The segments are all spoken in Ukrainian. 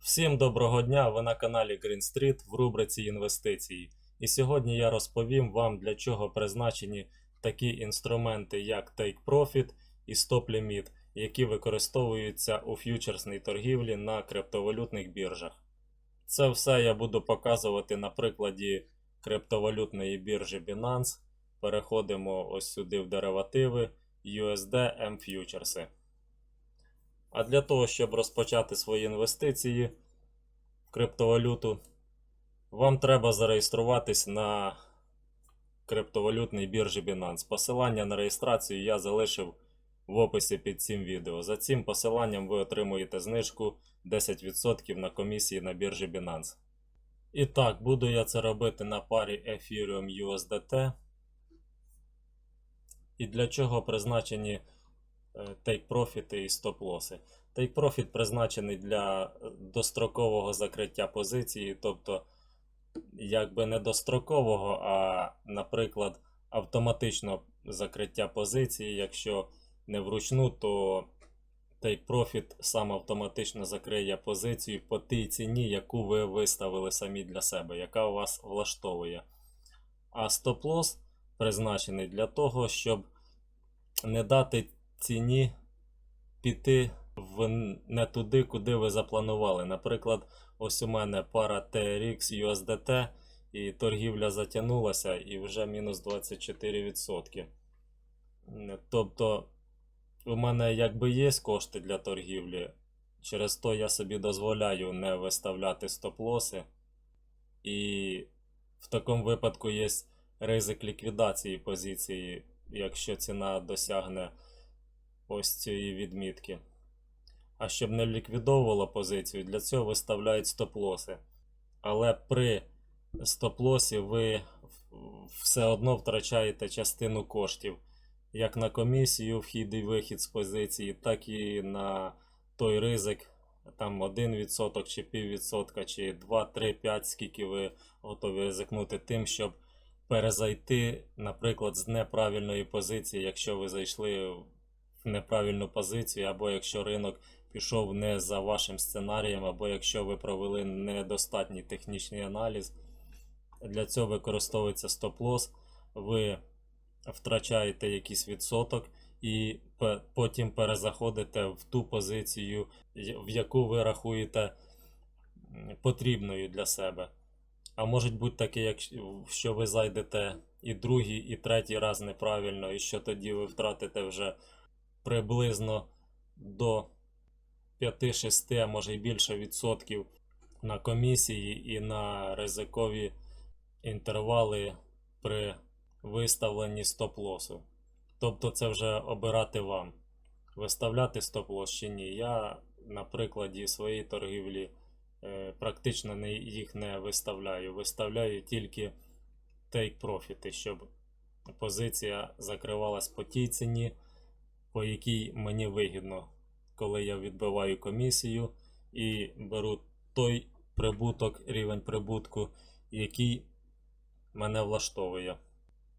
Всім доброго дня! Ви на каналі Green Street в рубриці інвестиції. І сьогодні я розповім вам, для чого призначені такі інструменти, як Take Profit і Stop Limit, які використовуються у ф'ючерсній торгівлі на криптовалютних біржах. Це все я буду показувати на прикладі криптовалютної біржі Binance. Переходимо ось сюди в деривативи USD M Futures. А для того, щоб розпочати свої інвестиції в криптовалюту, вам треба зареєструватись на криптовалютній біржі Binance. Посилання на реєстрацію я залишив в описі під цим відео. За цим посиланням ви отримуєте знижку 10% на комісії на біржі Binance. І так, буду я це робити на парі Ethereum USDT. І для чого призначені е, Profit і. Take Profit призначений для дострокового закриття позиції, тобто, якби не дострокового, а, наприклад, автоматичного закриття позиції. Якщо не вручну, то Profit сам автоматично закриє позицію по тій ціні, яку ви виставили самі для себе, яка у вас влаштовує. А Loss призначений для того, щоб не дати ціні піти в не туди, куди ви запланували. Наприклад, ось у мене пара TRX USDT і торгівля затягнулася і вже мінус 24%. Тобто, у мене якби є кошти для торгівлі, через то я собі дозволяю не виставляти стоп-лоси. І в такому випадку є ризик ліквідації позиції, якщо ціна досягне ось цієї відмітки. А щоб не ліквідовувало позицію, для цього виставляють стоп-лоси. Але при стоп-лосі ви все одно втрачаєте частину коштів. Як на комісію, вхід і вихід з позиції, так і на той ризик, там 1% чи піввідсотка, чи 2, 3, 5, скільки ви готові ризикнути тим, щоб перезайти, наприклад, з неправильної позиції, якщо ви зайшли неправильну позицію, або якщо ринок пішов не за вашим сценарієм, або якщо ви провели недостатній технічний аналіз. Для цього використовується стоп-лосс, ви втрачаєте якийсь відсоток і потім перезаходите в ту позицію, в яку ви рахуєте потрібною для себе. А може бути таке, якщо ви зайдете і другий, і третій раз неправильно, і що тоді ви втратите вже приблизно до 5-6, а може й більше відсотків на комісії і на ризикові інтервали при виставленні стоп-лосу. Тобто це вже обирати вам. Виставляти стоп-лос чи ні. Я на прикладі своєї торгівлі е, практично не, їх не виставляю. Виставляю тільки profit, щоб позиція закривалась по тій ціні, по якій мені вигідно, коли я відбиваю комісію і беру той прибуток, рівень прибутку, який мене влаштовує.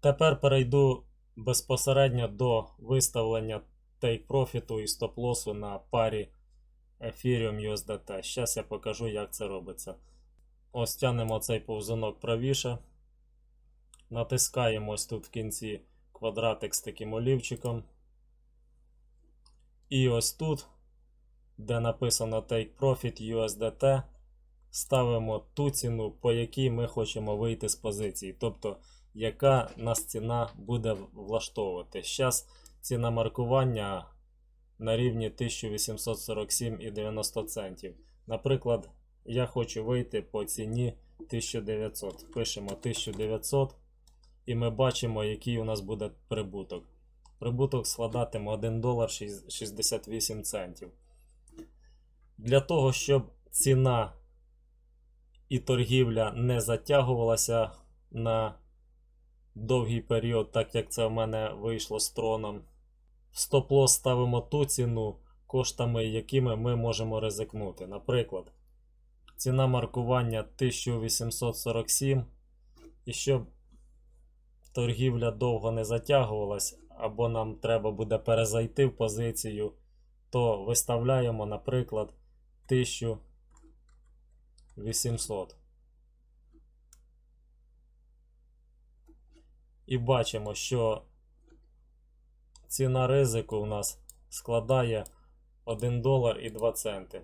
Тепер перейду безпосередньо до виставлення take profit і стоп-лосу на парі Ethereum USDT. Зараз я покажу, як це робиться. Ось тянемо цей повзунок правіше. Натискаємо ось тут в кінці квадратик з таким олівчиком. І ось тут, де написано Take Profit USDT, ставимо ту ціну, по якій ми хочемо вийти з позиції. Тобто, яка нас ціна буде влаштовувати. Зараз ціна маркування на рівні 1847,90 центів. Наприклад, я хочу вийти по ціні 1900. Пишемо 1900 і ми бачимо, який у нас буде прибуток. Прибуток складатиме 1 долар 68 центів. Для того, щоб ціна і торгівля не затягувалася на довгий період, так як це в мене вийшло з троном. В стоп-лосс ставимо ту ціну, коштами, якими ми можемо ризикнути. Наприклад, ціна маркування 1847. І щоб торгівля довго не затягувалась, або нам треба буде перезайти в позицію, то виставляємо, наприклад, 800. І бачимо, що ціна ризику у нас складає 1 долар і 2 центи.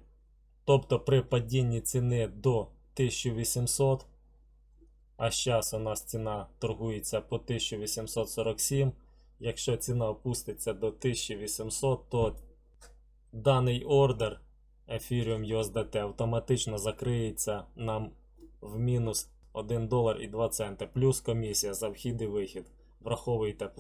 Тобто при падінні ціни до 1800, а зараз у нас ціна торгується по 1847. Якщо ціна опуститься до 1800, то даний ордер Ethereum USDT автоматично закриється нам в мінус 1 долар і 2 центи, плюс комісія за вхід і вихід. Враховуйте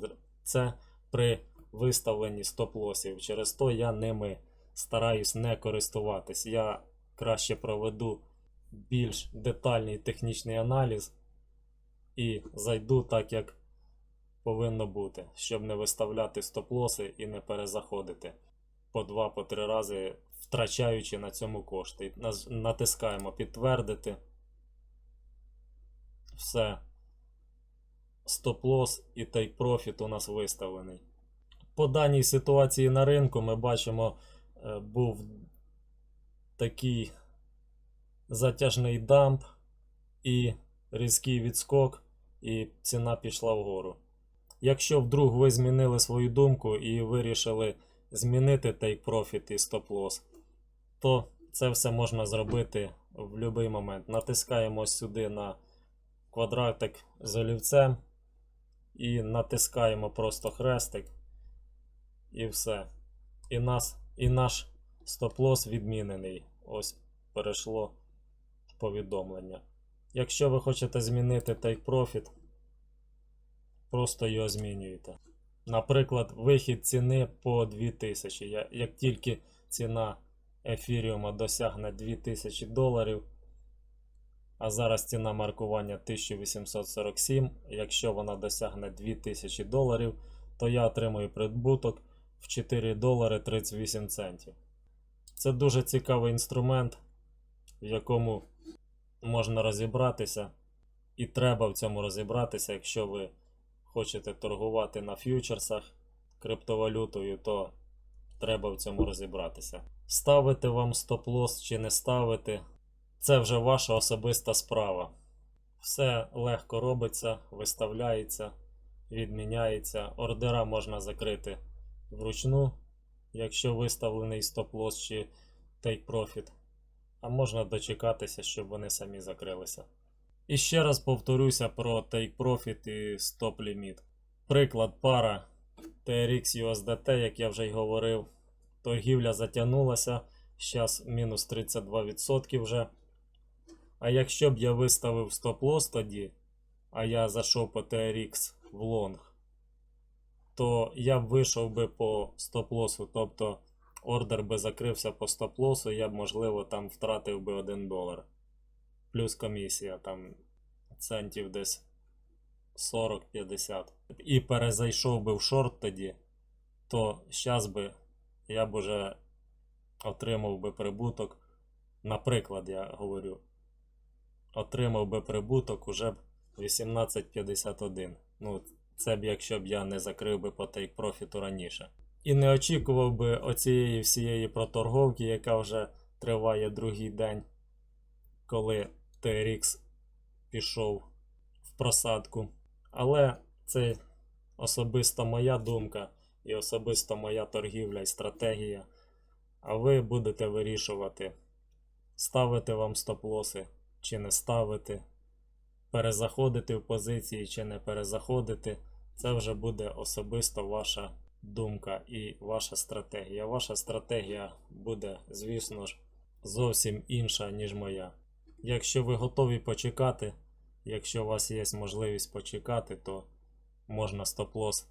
це при виставленні стоп-лосів. Через то я ними стараюсь не користуватись. Я краще проведу більш детальний технічний аналіз і зайду так, як повинно бути, щоб не виставляти стоп-лоси і не перезаходити по два, по три рази, втрачаючи на цьому кошти. Натискаємо підтвердити. Все. Стоп-лос і take profit у нас виставлений. По даній ситуації на ринку ми бачимо, е, був такий затяжний дамп і різкий відскок, і ціна пішла вгору. Якщо вдруг ви змінили свою думку і вирішили змінити take profit і stop loss, то це все можна зробити в будь-який момент. Натискаємо сюди на квадратик з олівцем і натискаємо просто хрестик, і все. І, нас, і наш стоп-лосс відмінений. Ось перейшло повідомлення. Якщо ви хочете змінити take profit, просто його змінюєте. Наприклад, вихід ціни по 2000. Я- Як тільки ціна ефіріума досягне 2000 доларів, а зараз ціна маркування 1847, якщо вона досягне 2000 доларів, то я отримую прибуток в 4 долари 38 центів. Це дуже цікавий інструмент, в якому можна розібратися, і треба в цьому розібратися, якщо ви хочете торгувати на ф'ючерсах криптовалютою, то треба в цьому розібратися. Ставити вам стоп-лосс чи не ставити, це вже ваша особиста справа. Все легко робиться, виставляється, відміняється. Ордера можна закрити вручну, якщо виставлений стоп-лосс чи profit. А можна дочекатися, щоб вони самі закрилися. І ще раз повторюся про Take Profit і Stop Limit. Приклад пара TRX USDT, як я вже й говорив. Торгівля затягнулася. Зараз мінус 32% вже. А якщо б я виставив стоп-лосс тоді, а я зайшов по TRX в лонг, то я б вийшов би по стоп-лосу, тобто ордер би закрився по стоп-лосу, я б, можливо, там втратив би 1 долар. Плюс комісія там центів десь 40-50. І перезайшов би в шорт тоді, то зараз би я б уже отримав би прибуток. Наприклад, я говорю, отримав би прибуток уже б 18.51. Ну, це б якщо б я не закрив би по take профіту раніше. І не очікував би оцієї всієї проторговки, яка вже триває другий день, коли TRX пішов в просадку. Але це особисто моя думка і особисто моя торгівля і стратегія. А ви будете вирішувати, ставити вам стоп-лоси чи не ставити, перезаходити в позиції чи не перезаходити. Це вже буде особисто ваша думка і ваша стратегія. Ваша стратегія буде, звісно ж, зовсім інша, ніж моя. Якщо ви готові почекати, якщо у вас є можливість почекати, то можна стоп-лосс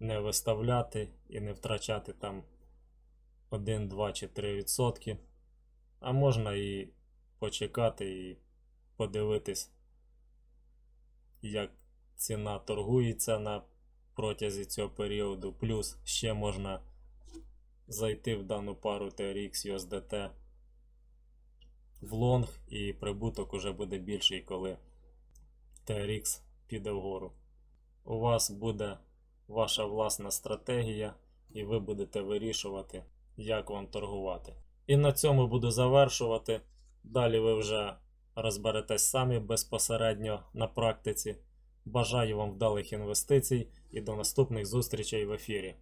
не виставляти і не втрачати там 1, 2 чи 3 відсотки. А можна і почекати і подивитись, як ціна торгується на протязі цього періоду. Плюс ще можна зайти в дану пару TRX USDT в лонг і прибуток уже буде більший, коли TRX піде вгору. У вас буде ваша власна стратегія, і ви будете вирішувати, як вам торгувати. І на цьому буду завершувати. Далі ви вже розберетесь самі безпосередньо на практиці. Бажаю вам вдалих інвестицій і до наступних зустрічей в ефірі.